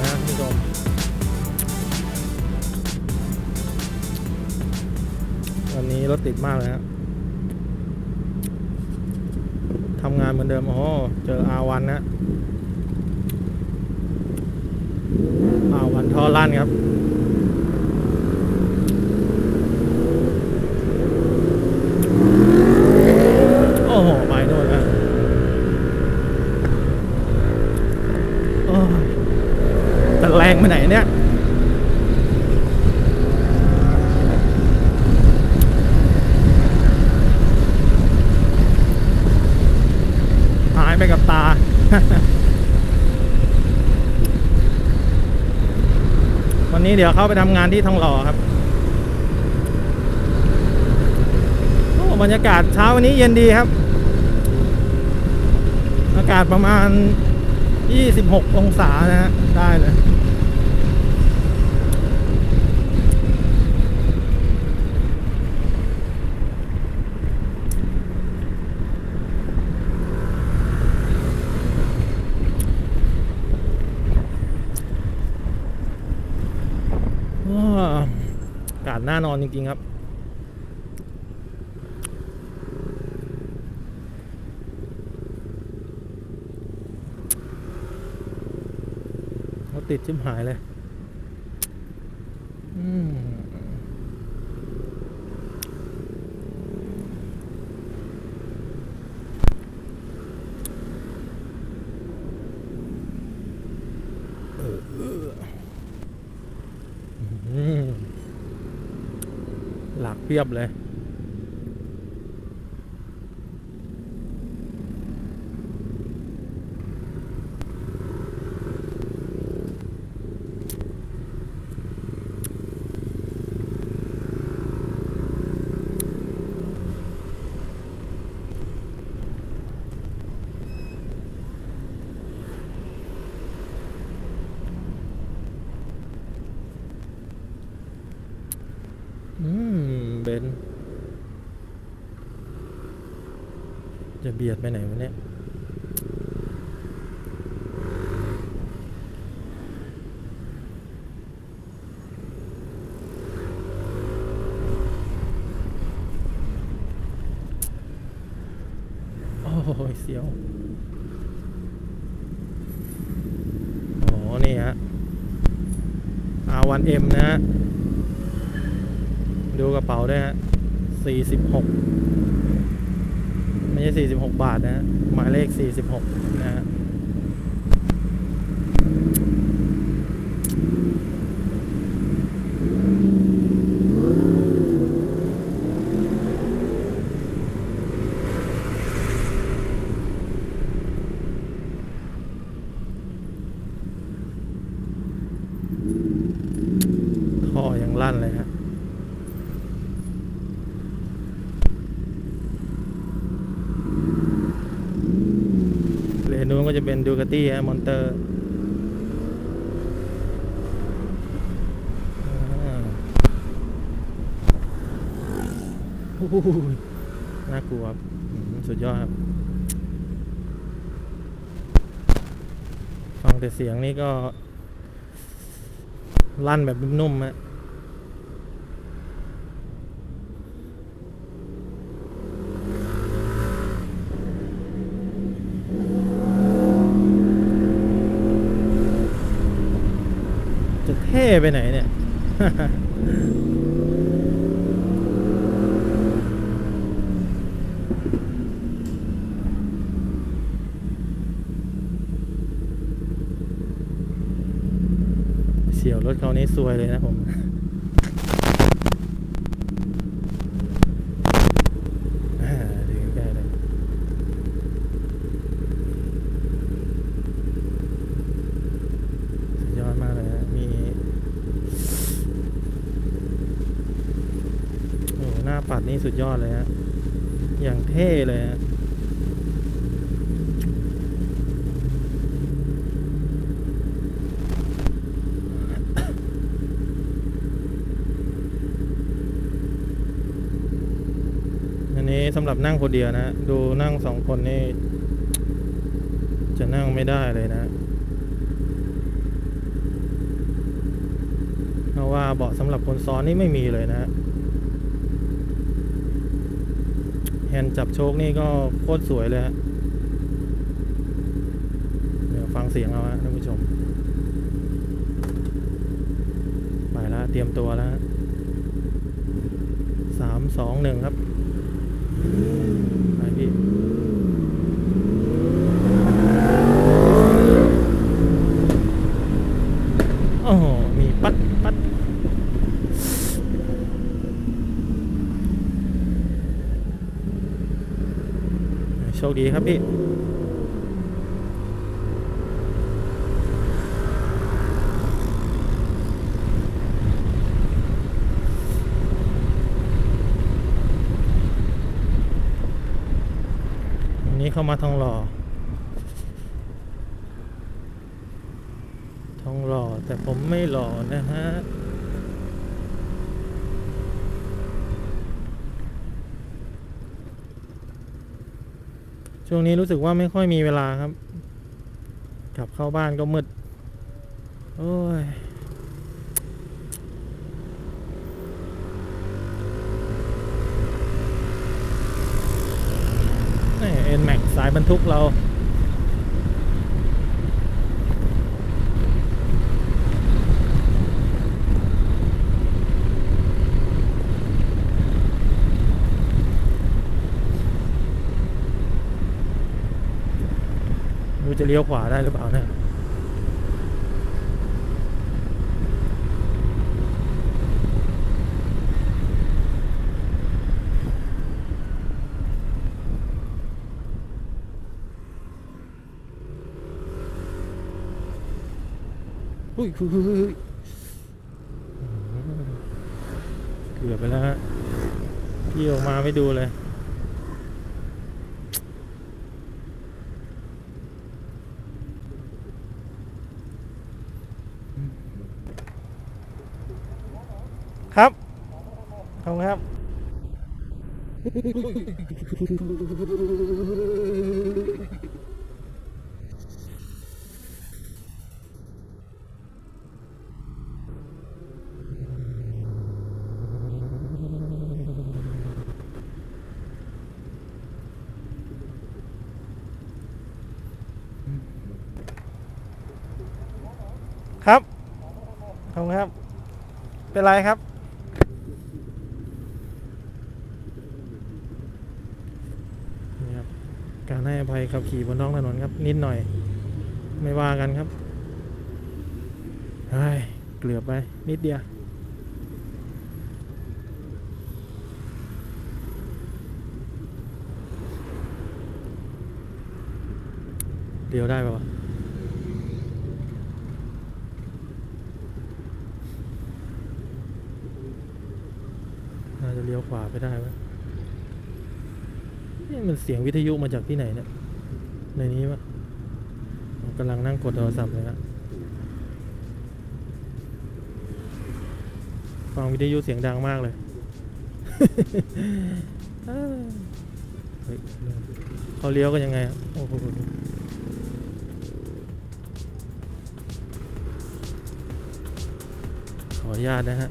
นะคุณผู้ชมวันนี้รถติดมากเลยฮะทำงานเหมือนเดิม โอ้เจออาวันนะอาวันทอลั่นครับ ไปกับตา วันนี้เดี๋ยวเข้าไปทำงานที่ทองหล่อครับโอ้บรรยากาศเช้าวันนี้เย็นดีครับ อากาศประมาณ 26 องศานะฮะ ได้เลย ว้าอากาศ น่านอนจริง ๆ ครับ เขาติดชิมหายเลย อืม อืม ห ลักเพียบเลย อืมเบนซ์จะเบียดไปไหนวะเนี่ยโอ้ยเสียวโอ้นี่ฮะ R1M นะฮะ ดูกระเป๋าด้วยฮะสี่สิบหกไม่ใช่สี่สิบหกบาทนะฮะหมายเลขสี่สิบหกนะฮะท่อยังลั่นเลยฮะ เลนนู้นก็จะ เป็นดูกาตี้ฮะมอนเตอร์โอ้โหน่ากลัวครับอืมสุดยอดครับ ฟังแต่เสียงนี่ก็ ลั่นแบบนุ่มๆฮะ จะเท่ไปไหนเนี่ย เสียวรถเขานี้ซวยเลยนะผม อ่าดูใกล้ๆเลย สุดยอดมากเลยฮะ มี โอ้โหหน้า ปัดนี่สุดยอดเลยฮะ อย่างเท่เลยฮะอันนี้สำหรับนั่งคนเดียวนะ ดูนั่งสองคนนี่ จะนั่งไม่ได้เลยนะเพราะว่าเบาะสำหรับคนซ้อนนี่ไม่มีเลยนะ แฮนด์จับโชคนี่ก็โคตรสวยเลยฮะเดี๋ยวฟังเสียงเอาฮะท่านผู้ชม ไปแล้วเตรียมตัวแล้วฮะสามสองหนึ่งครับไปพี่ โอ้โห มีปัดปัด โชคดีครับพี่วันนี้เข้ามาทองหล่อ ทองหล่อแต่ผมไม่หล่อนะฮะ ช่วงนี้รู้สึกว่าไม่ค่อยมีเวลาครับ กลับเข้าบ้านก็มืด โอ้ย เอ็นแม็กสายบรรทุกเรา จะเลี้ยวขวาได้หรือเปล่านี่ยอุ้ยอุ้ยอุ้ยอุ้ยเกือบไปแล้วฮะพี่ออกมาไม่ดูเลย ครับขอบคุณครับ ครับขอบคุณครับ เป็นไรครับ นี่ครับ การ ให้อภัยขับขี่บนท้องถนนครับ นิดหน่อย ไม่ว่ากันครับเฮ้ยเกลือบไป นิดเดียวเดียวได้ปะวะน่าจะเลี้ยวขวาไปได้ไหม นี่มันเสียงวิทยุมาจากที่ไหนเนี่ย ในนี้ปะกำลังนั่งกดโทรศัพท์เลยฮะฟังวิทยุเสียงดังมากเลยเขาเลี้ยวกันยังไงอะโอ้โหขออนุญาตนะฮะ